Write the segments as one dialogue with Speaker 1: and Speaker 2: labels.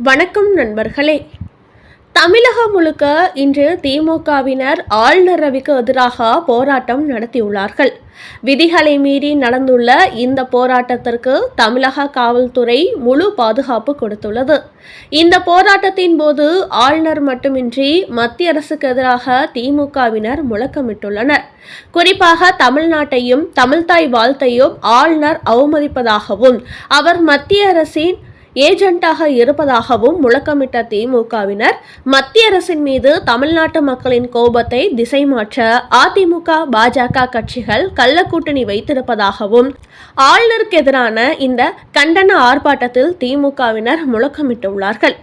Speaker 1: வணக்கம் நண்பர்களே. தமிழகம் முழுக்க இன்று திமுகவினர் ஆளுநர் ரவிக்கு எதிராக போராட்டம் நடத்தியுள்ளார்கள். விதிகளை மீறி நடந்துள்ள இந்த போராட்டத்திற்கு தமிழக காவல்துறை முழு பாதுகாப்பு கொடுத்துள்ளது. இந்த போராட்டத்தின் போது ஆளுநர் மட்டுமின்றி மத்திய அரசுக்கு எதிராக திமுகவினர் முழக்கமிட்டுள்ளனர். குறிப்பாக தமிழ்நாட்டையும் தமிழ்தாய் வாழ்த்தையும் ஆளுநர் அவமதிப்பதாகவும் அவர் மத்திய அரசின் ஏஜென்ட்டாக இருப்பதாகவும் முழக்கமிட்ட திமுகவினர் மத்திய அரசின் மீது தமிழ்நாட்டு மக்களின் கோபத்தை திசை மாற்ற அதிமுக பாஜக கட்சிகள் கள்ளக்கூட்டணி வைத்திருப்பதாகவும் ஆளுநருக்கு எதிரான இந்த கண்டன ஆர்ப்பாட்டத்தில் திமுகவினர் முழக்கமிட்டுள்ளார்கள்.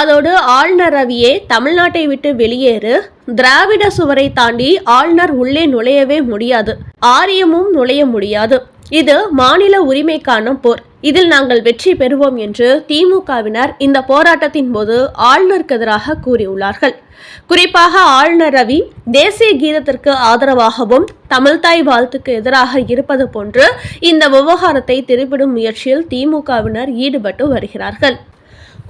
Speaker 1: அதோடு ஆளுநர் ரவியே தமிழ்நாட்டை விட்டு வெளியேறு திராவிட சுவரை தாண்டி ஆளுநர் உள்ளே நுழையவே முடியாது ஆரியமும் நுழைய முடியாது. இது மாநில உரிமைக்கான போர். இதில் நாங்கள் வெற்றி பெறுவோம் என்று திமுகவினர் இந்த போராட்டத்தின் போது ஆளுநருக்கு எதிராக கூறியுள்ளார்கள். குறிப்பாக ஆளுநர் ரவி தேசிய கீதத்திற்கு ஆதரவாகவும் தமிழ்தாய் வாழ்த்துக்கு எதிராக இருப்பது போன்று இந்த விவகாரத்தை திருப்பிடும் முயற்சியில் திமுகவினர் ஈடுபட்டு வருகிறார்கள்.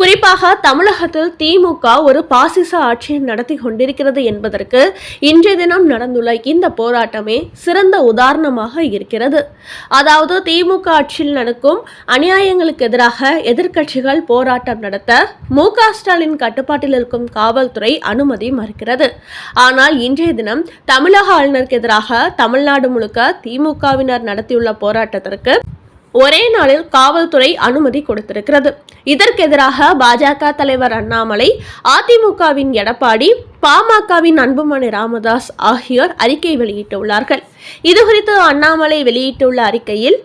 Speaker 1: குறிப்பாக தமிழகத்தில் திமுக ஒரு பாசிச ஆட்சியை நடத்தி கொண்டிருக்கிறது என்பதற்கு இன்றைய தினம் நடந்துள்ள இந்த போராட்டமே சிறந்த உதாரணமாக இருக்கிறது. அதாவது திமுக ஆட்சியில் நடக்கும் அநியாயங்களுக்கு எதிராக எதிர்க்கட்சிகள் போராட்டம் நடத்த மு க ஸ்டாலின் கட்டுப்பாட்டில் இருக்கும் காவல்துறை அனுமதி மறுக்கிறது. ஆனால் இன்றைய தினம் தமிழக ஆளுநருக்கு எதிராக தமிழ்நாடு முழுக்க திமுகவினர் நடத்தியுள்ள போராட்டத்திற்கு ஒரே நாளில் காவல்துறை அனுமதி கொடுத்திருக்கிறது. இதற்கு எதிராக பாஜக தலைவர் அண்ணாமலை அதிமுகவின் எடப்பாடி பாமகவின் அன்புமணி ராமதாஸ் ஆகியோர் அறிக்கை வெளியிட்டுள்ளார்கள். இதுகுறித்து அண்ணாமலை வெளியிட்டுள்ள அறிக்கையில்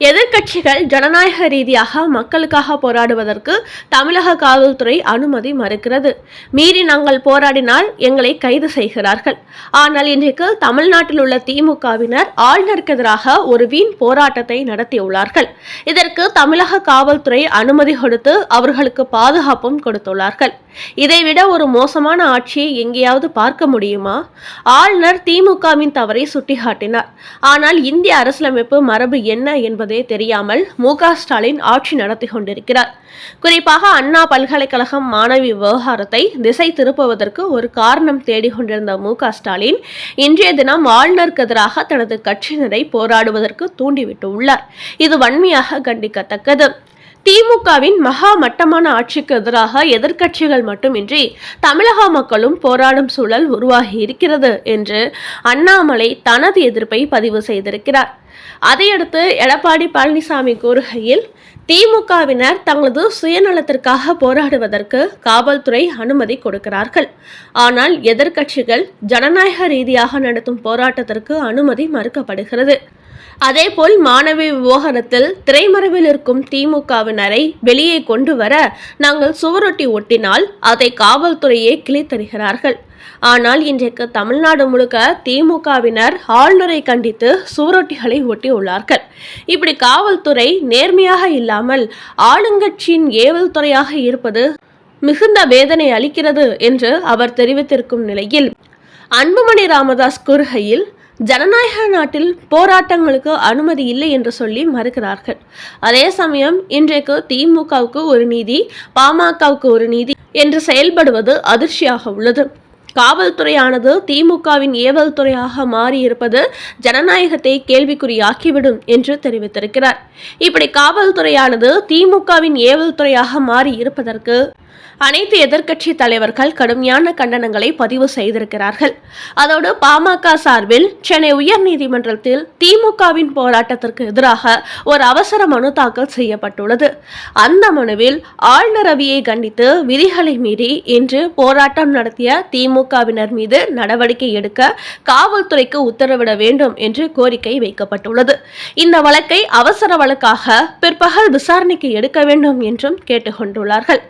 Speaker 1: எதிர்க்கட்சிகள் ஜனநாயக ரீதியாக மக்களுக்காக போராடுவதற்கு தமிழக காவல்துறை அனுமதி மறுக்கிறது. மீறி நாங்கள் போராடினால் எங்களை கைது செய்கிறார்கள். ஆனால் இன்றைக்கு தமிழ்நாட்டில் உள்ள திமுகவினர் ஆளுநருக்கு எதிராக ஒரு வீண் போராட்டத்தை நடத்தியுள்ளார்கள். இதற்கு தமிழக காவல்துறை அனுமதி கொடுத்து அவர்களுக்கு பாதுகாப்பும் கொடுத்துள்ளார்கள். இதைவிட ஒரு மோசமான ஆட்சியை எங்கேயாவது பார்க்க முடியுமா? ஆளுநர் திமுகவின் தவறை சுட்டிக்காட்டினார். ஆனால் இந்திய அரசியலமைப்பு மரபு என்ன என்பது தெரியாமல் மு ஸ்டாலின் ஆட்சி நடத்தி கொண்டிருக்கிறார். குறிப்பாக அண்ணா பல்கலைக்கழகம் மாணவி விவகாரத்தை திசை திருப்புவதற்கு ஒரு காரணம் தேடிக் கொண்டிருந்த மு ஸ்டாலின் இன்றைய தினம் ஆளுநருக்கு எதிராக தனது கட்சியினரை போராடுவதற்கு தூண்டிவிட்டு உள்ளார். இது வன்மையாக கண்டிக்கத்தக்கது. திமுகவின் மகா மட்டமான ஆட்சிக்கு எதிராக எதிர்க்கட்சிகள் மட்டுமின்றி தமிழக மக்களும் போராடும் சூழல் உருவாகி இருக்கிறது என்று அண்ணாமலை தனது எதிர்ப்பை பதிவு செய்திருக்கிறார். அதையடுத்து எடப்பாடி பழனிசாமி கூறுகையில் திமுகவினர் தங்களது சுயநலத்திற்காக போராடுவதற்கு காவல்துறை அனுமதி கொடுக்கிறார்கள். ஆனால் எதிர்க்கட்சிகள் ஜனநாயக ரீதியாக நடத்தும் போராட்டத்திற்கு அனுமதி மறுக்கப்படுகிறது. அதேபோல் மாணவி விவகாரத்தில் திரைமறைவில் இருக்கும் திமுகவினரை வெளியே கொண்டு வர நாங்கள் சுவரொட்டி ஒட்டினால் அதை காவல்துறையே கிழித்தருகிறார்கள் ஆனால் இன்றைக்கு தமிழ்நாடு முழுக்க திமுகவினர் ஆளுநரை கண்டித்து சுவரொட்டிகளை ஒட்டி உள்ளார்கள். இப்படி காவல்துறை நேர்மையாக இல்லாமல் ஆளுங்கட்சியின் ஏவல் துறையாக இருப்பது மிகுந்த வேதனை அளிக்கிறது என்று அவர் தெரிவித்திருக்கும் நிலையில் அன்புமணி ராமதாஸ் கூறுகையில் ஜனநாயக நாட்டில் போராட்டங்களுக்கு அனுமதி இல்லை என்று சொல்லி மறுக்கிறார்கள். அதே சமயம் இன்றைக்கு திமுகவுக்கு ஒரு நீதி பாமகவுக்கு ஒரு நீதி என்று செயல்படுவது அதிர்ச்சியாக உள்ளது. காவல்துறையானது திமுகவின் ஏவல் துறையாக மாறியிருப்பது ஜனநாயகத்தை கேள்விக்குறியாக்கிவிடும் என்று தெரிவித்திருக்கிறார். இப்படி காவல்துறையானது திமுகவின் ஏவல் துறையாக மாறி இருப்பதற்கு அனைத்து எதிர்க்கட்சி தலைவர்கள் கடுமையான கண்டனங்களை பதிவு செய்திருக்கிறார்கள். அதோடு பாமக சார்பில் சென்னை உயர்நீதிமன்றத்தில் திமுகவின் போராட்டத்திற்கு எதிராக ஒரு அவசர மனு தாக்கல் செய்யப்பட்டுள்ளது. அந்த மனுவில் ஆளுநர் ரவியை கண்டித்து விதிகளை மீறி இன்று போராட்டம் நடத்திய திமுகவினர் மீது நடவடிக்கை எடுக்க காவல்துறைக்கு உத்தரவிட வேண்டும் என்று கோரிக்கை வைக்கப்பட்டுள்ளது. இந்த வழக்கை அவசர வழக்காக பிற்பகல் விசாரணைக்கு எடுக்க வேண்டும் என்றும் கேட்டுக்கொண்டுள்ளார்கள்.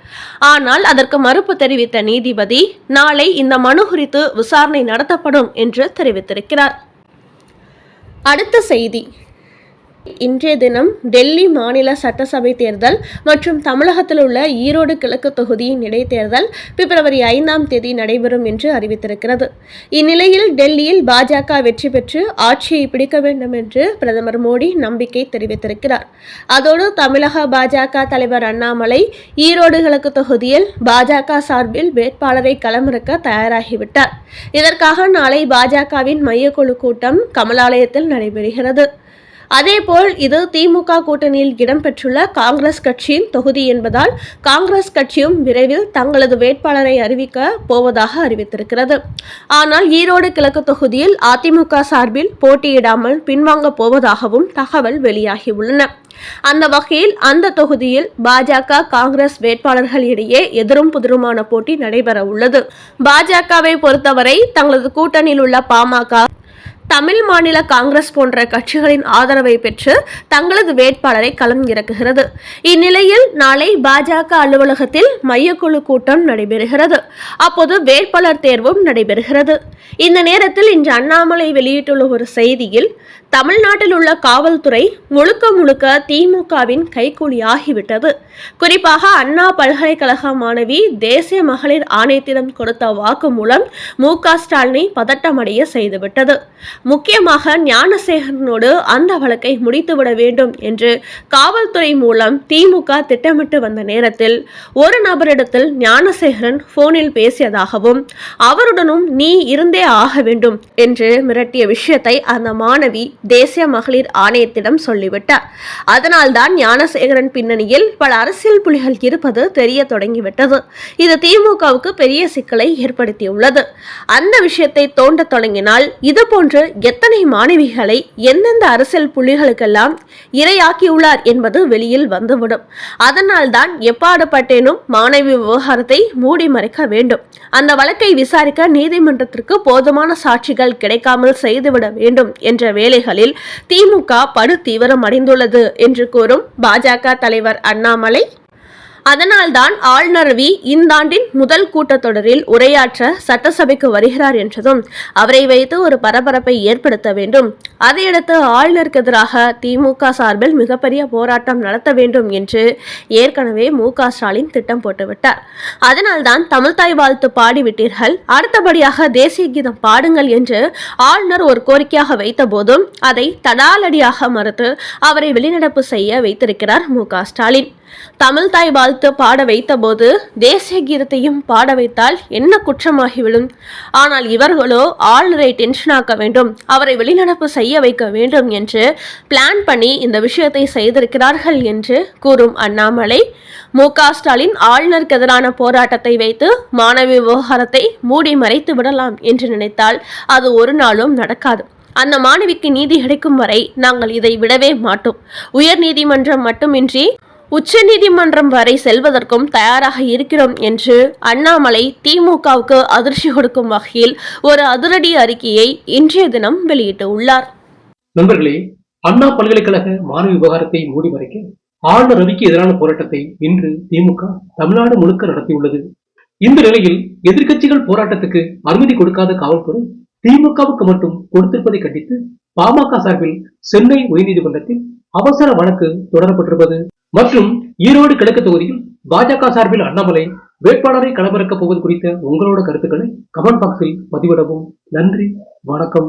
Speaker 1: ஆனால் அதற்கு மறுப்பு தெரிவித்த நீதிபதி நாளை இந்த மனு குறித்து விசாரணை நடத்தப்படும் என்று தெரிவித்திருக்கிறார். அடுத்த செய்தி. இன்றைய தினம் டெல்லி மாநில சட்டசபை தேர்தல் மற்றும் தமிழகத்தில் உள்ள ஈரோடு கிழக்கு தொகுதியின் இடைத்தேர்தல் பிப்ரவரி ஐந்தாம் தேதி நடைபெறும் என்று அறிவித்திருக்கிறது. இந்நிலையில் டெல்லியில் பாஜக வெற்றி பெற்று ஆட்சியை பிடிக்க வேண்டும் என்று பிரதமர் மோடி நம்பிக்கை தெரிவித்திருக்கிறார். அதோடு தமிழக பாஜக தலைவர் அண்ணாமலை ஈரோடு கிழக்கு தொகுதியில் பாஜக சார்பில் வேட்பாளரை களமிறக்க தயாராகிவிட்டார். இதற்காக நாளை பாஜகவின் மையக்குழு கூட்டம் கமலாலயத்தில் நடைபெறுகிறது. அதேபோல் இது திமுக கூட்டணியில் இடம்பெற்றுள்ள காங்கிரஸ் கட்சியின் தொகுதி என்பதால் காங்கிரஸ் கட்சியும் விரைவில் தங்களது வேட்பாளரை அறிவிக்க போவதாக அறிவித்திருக்கிறது. ஆனால் ஈரோடு கிழக்கு தொகுதியில் அதிமுக சார்பில் போட்டியிடாமல் பின்வாங்க போவதாகவும் தகவல் வெளியாகியுள்ளன. அந்த வகையில் அந்த தொகுதியில் பாஜக காங்கிரஸ் வேட்பாளர்கள் இடையே எதிரும் புதிருமான போட்டி நடைபெற உள்ளது பாஜகவை பொறுத்தவரை தங்களது கூட்டணியில் உள்ள பாமக தமிழ் மாநில காங்கிரஸ் போன்ற கட்சிகளின் ஆதரவை பெற்று தங்களது வேட்பாளரை களம் இறக்குகிறது. இந்நிலையில் நாளை பாஜக அலுவலகத்தில் மையக்குழு கூட்டம் நடைபெறுகிறது. அப்போது வேட்பாளர் தேர்வும் நடைபெறுகிறது. இந்த நேரத்தில் இன்று அண்ணாமலை வெளியிட்டுள்ள ஒரு செய்தியில் தமிழ்நாட்டில் உள்ள காவல்துறை முழுக்க முழுக்க திமுகவின் கைக்கூலியாகிவிட்டது குறிப்பாக அண்ணா பல்கலைக்கழக மாணவி தேசிய மகளிர் ஆணையத்திடம் கொடுத்த வாக்கு மூலம் மு க ஸ்டாலினை பதட்டமடைய செய்துவிட்டது. முக்கியமாக ஞானசேகரனோடு அந்த வழக்கை முடித்துவிட வேண்டும் என்று காவல்துறை மூலம் திமுக திட்டமிட்டு வந்த நேரத்தில் ஒரு நபரிடத்தில் ஞானசேகரன் போனில் பேசியதாகவும் அவருடனும் நீ இருந்தே ஆக வேண்டும் என்று மிரட்டிய விஷயத்தை அந்த மாணவி தேசிய மகளிர் ஆணையத்திடம் சொல்லிவிட்டார். அதனால்தான் ஞானசேகரன் பின்னணியில் பல அரசியல் புலிகள் இருப்பது தெரிய தொடங்கிவிட்டது. இது திமுகவுக்கு பெரிய சிக்கலை ஏற்படுத்தியுள்ளது. அந்த விஷயத்தை தோண்ட தொடங்கினால் இது போன்று எத்தனை மாணவிகளை எந்தெந்த அரசியல் புள்ளிகளுக்கெல்லாம் இரையாக்கியுள்ளார் என்பது வெளியில் வந்துவிடும். அதனால்தான் எப்பாடுபட்டேனும் மாணவி விவகாரத்தை மூடி மறைக்க வேண்டும். அந்த வழக்கை விசாரிக்க நீதிமன்றத்திற்கு போதுமான சாட்சிகள் கிடைக்காமல் செய்துவிட வேண்டும் என்ற வேலைகளில் திமுக படு தீவிரம் அடைந்துள்ளது என்று கூறும் பாஜக தலைவர் அண்ணாமலை. அதனால்தான் ஆளுநர் வி இந்த ஆண்டின் முதல் கூட்டத்தொடரில் உரையாற்ற சட்டசபைக்கு வருகிறார் என்றதும் அவரை வைத்து ஒரு பரபரப்பை ஏற்படுத்த வேண்டும். அதையடுத்து ஆளுநருக்கு எதிராக திமுக சார்பில் மிகப்பெரிய போராட்டம் நடத்த வேண்டும் என்று ஏற்கனவே மு க ஸ்டாலின் திட்டம் போட்டுவிட்டார். அதனால்தான் தமிழ்தாய் வாழ்த்து பாடிவிட்டீர்கள். அடுத்தபடியாக தேசிய கீதம் பாடுங்கள் என்று ஆளுநர் ஒரு கோரிக்கையாக வைத்த போதும் அதை தடாலடியாக மறுத்து அவரை வெளிநடப்பு செய்ய வைத்திருக்கிறார் மு க ஸ்டாலின். தமிழ்தாய் வாழ்த்து வாழ்த்து பாட வைத்தபோது தேசிய கீதத்தையும் பாட வைத்தால் என்ன குற்றமாகிவிடும் ஆனால் இவர்களோ ஆளுநரை டென்ஷனாக்க வேண்டும் அவரை வெளிநடப்பு செய்ய வைக்க வேண்டும் என்று பிளான் பண்ணி இந்த விஷயத்தை செய்திருக்கிறார்கள் என்று கூறும் அண்ணாமலை மு ஸ்டாலின் ஆளுநருக்கு எதிரான போராட்டத்தை வைத்து மாணவி விவகாரத்தை மூடி மறைத்து விடலாம் என்று நினைத்தால் அது ஒரு நாளும் நடக்காது. அந்த மாணவிக்கு நீதி கிடைக்கும் வரை நாங்கள் இதை விடவே மாட்டோம். உயர் நீதிமன்றம் மட்டுமின்றி உச்சநீதிமன்றம் வரை செல்வதற்கும் தயாராக இருக்கிறோம் என்று அண்ணாமலை திமுகவுக்கு அதிர்ச்சி கொடுக்கும் வகையில் ஒரு அதிரடி அறிக்கையை இன்றைய தினம் வெளியிட்டுள்ளார்
Speaker 2: நண்பர்களே அண்ணா பல்கலைக்கழக மாணவி விவகாரத்தை மூடி மறைக்க ஆளுநர் ரவிக்கு எதிரான போராட்டத்தை இன்று திமுக தமிழ்நாடு முழுக்க நடத்தியுள்ளது. இந்த நிலையில் எதிர்கட்சிகள் போராட்டத்துக்கு அனுமதி கொடுக்காத காவல்துறை திமுகவுக்கு மட்டும் கொடுத்திருப்பதை கண்டித்து பாமக சார்பில் சென்னை உயர்நீதிமன்றத்தில் அவசர வழக்கு தொடரப்பட்டிருப்பது மற்றும் ஈரோடு கிழக்கு தொகுதியில் பாஜக சார்பில் அண்ணாமலை வேட்பாளரை களமிறக்கப் போவது குறித்த உங்களோட கருத்துக்களை கமெண்ட் பாக்ஸில் பதிவிடவும். நன்றி வணக்கம்.